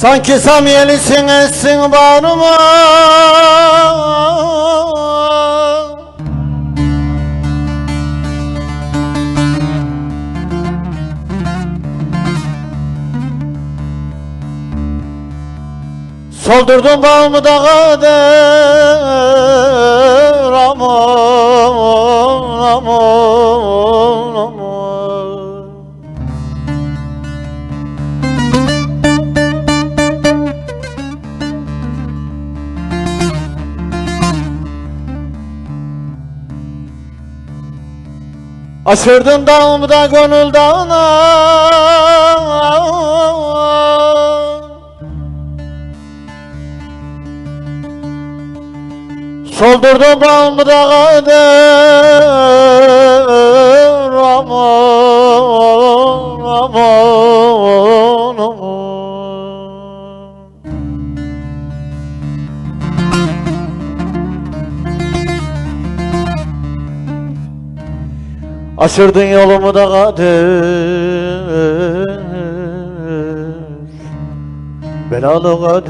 Sanki samiyelisin essin bağrıma Soldurdun bağımı da kader Aşırdın dağımı da gönül dağına Soldurdun bağımı da kader Aman aman Aşırdın yolumu da kader Belalı aman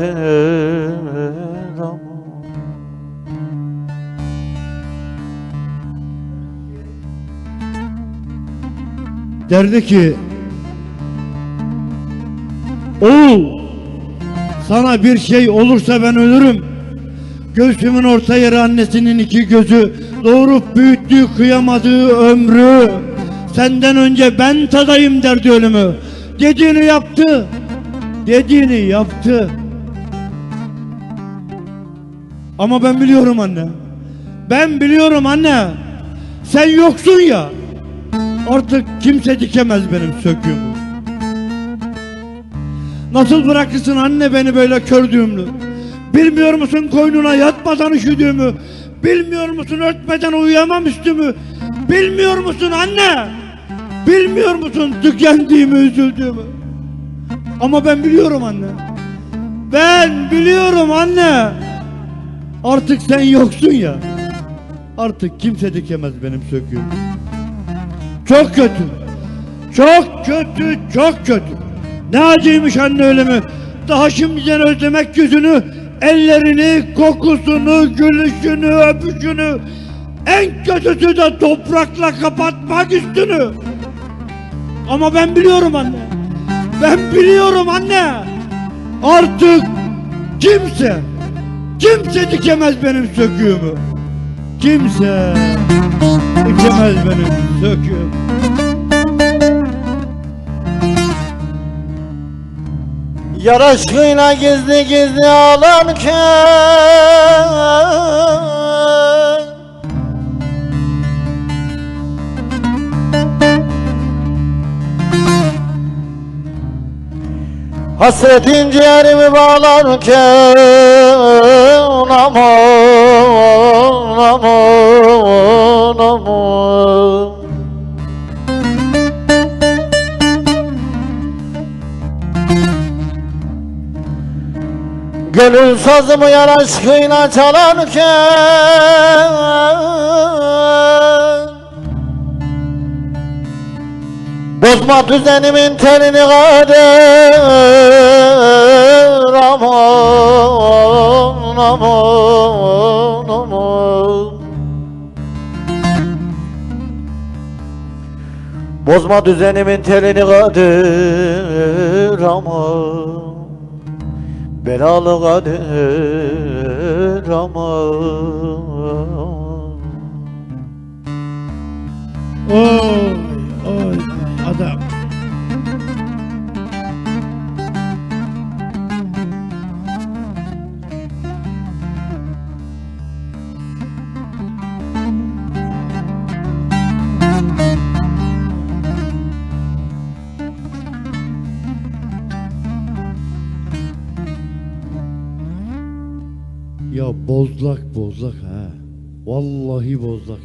derdi ki Oğul sana bir şey olursa ben ölürüm. Göğsümün orta yeri annesinin iki gözü doğurup büyüttüğü kıyamadığı ömrü senden önce ben tadayım derdi ölümü. Dediğini yaptı. Dediğini yaptı. Ama ben biliyorum anne. Ben biliyorum anne. Sen yoksun ya. Artık kimse dikemez benim söküğümü. Nasıl bırakırsın anne beni böyle kördüğümlü? Bilmiyor musun koynuna yatmadan üşüdüğümü? Bilmiyor musun örtmeden uyuyamam üstümü? Bilmiyor musun anne? Bilmiyor musun tükendiğimi, üzüldüğümü? Ama ben biliyorum anne. Ben biliyorum anne. Artık sen yoksun ya. Artık kimse dikemez benim söküğümü. Çok kötü. Çok kötü, çok kötü. Ne acıymış anne ölümü. Daha şimdiden özlemek yüzünü, ellerini, kokusunu, gülüşünü, öpüşünü. En kötüsü de toprakla kapatmak üstünü. Ama ben biliyorum anne. Ben biliyorum anne. Artık kimse, kimse dikemez benim söküğümü. Kimse dikemez benim söküğümü. Yar gizli gizli ağlarken. Hasretin ciğerimi bağlarken Gönül sazımı yar aşkıyla çalarken Bozma düzenimin telini kader. Aman aman aman. Bozma düzenimin telini kader. Aman Belalı kader aman Oy oy adam. Ya bozlak bozlak ha. Vallahi bozlak.